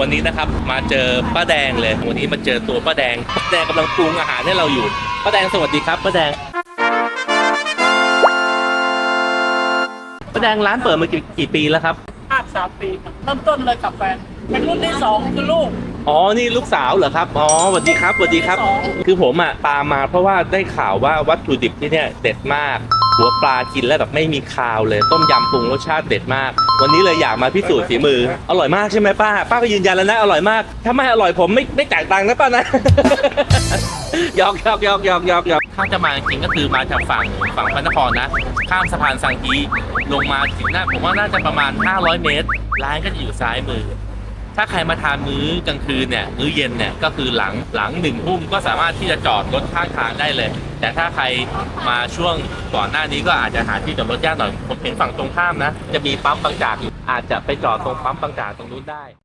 วันนี้นะครับมาเจอป้าแดงเลย วันนี้มาเจอตัวป้าแดงป้าแดงกำลังปรุงอาหารให้เราอยู่ป้าแดงสวัสดีครับป้าแดงป้าแดงร้านเปิดมากี่กี่ปีแล้วครับห้าสามปีครับเริ่มต้นเลยกับแฟน เป็นรุ่นที่สองคือลูก อ๋อนี่ลูกสาวเหรอครับอ๋อสวัสดีครับสวัสดีครับ สอง คือผมอะตามมาเพราะว่าได้ข่าวว่าวัตถุดิบที่เนี่ยเด็ดมาก หัวปลากินแล้วแบบไม่มีคาวเลย ต้มยำปรุงรสชาติเด็ดมาก วันนี้เลยอยากมาพิสูจน์ฝีมือ อร่อยมากใช่ไหมป้า ป้าก็ยืนยันแล้วนะ อร่อยมาก ถ้าไม่อร่อยผมไม่ไม่จ่ายตังค์นะป้านะหยอกหยอกหยอกหยอกหยอกหยอกถ้าจะมาจริงก็คือมาจากฝั่งฝั่งพระนครนะ ข้ามสะพานสังกีลงมาถึงหน้าผมว่าน่าจะประมาณ 500 เมตร ร้านก็จะอยู่ซ้ายมือ ถ้าใครมาทานมื้อกลางคืนเนี่ย มื้อเย็นเนี่ย ก็คือหลังหลังหนึ่งทุ่มก็สามารถที่จะจอดรถข้างทางได้เลย แต่ถ้าใครมาช่วงก่อนหน้านี้ก็อาจจะหาที่จอดรถยากหน่อยผมเห็นฝั่งตรงข้ามนะ จะมีปั๊มบางจากอยู่อาจจะไปจอดตรงปั๊มบางจากตรงนู้นได้